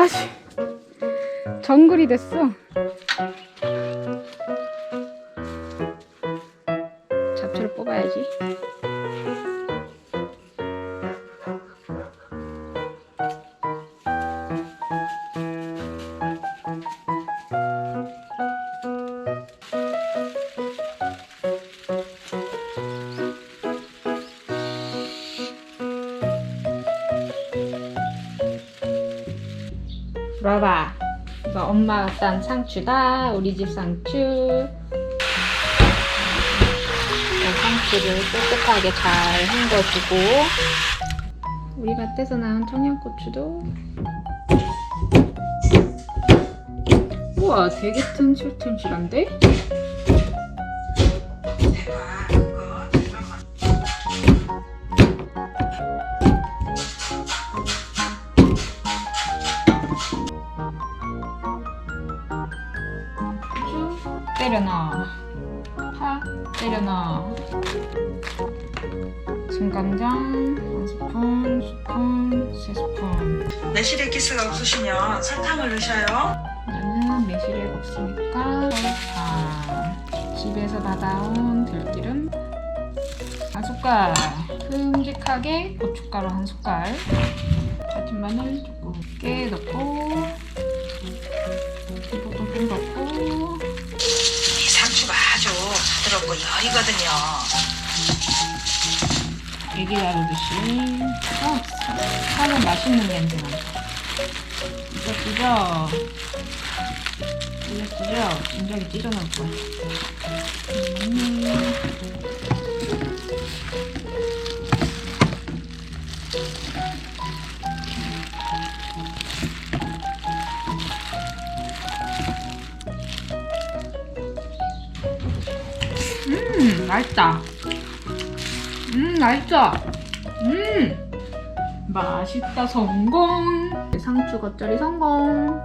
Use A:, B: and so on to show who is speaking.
A: 꽃밭이 정글이 됐어. 잡초를 뽑아야지. 들어봐. 이거 엄마가 딴 상추다. 우리 집 상추. 이 상추를 깨끗하게 잘 헹궈주고 우리 밭에서 나온 청양고추도 우와 되게 튼실튼실한데? 때려 넣어. 파 때려 넣어. 진간장 한 스푼, 스푼, 세 스푼.
B: 매실에 기스가 없으시면 설탕을 넣으셔요.
A: 나는 매실이 없으니까 설탕. 집에서 받아온 들기름 한 숟갈. 큼직하게 고춧가루 한 숟갈. 다진 마늘 조금 깨 넣고
B: 부드럽고 여이거든요.
A: 애기 다루듯이 어, 사는 맛있는 냄새 난다 이거 찢어. 이거 찢어. 진작에 찢어 놓을 거야. 음. 음 맛있다. 음 맛있어. 음. 맛있다 성공. 상추 겉절이 성공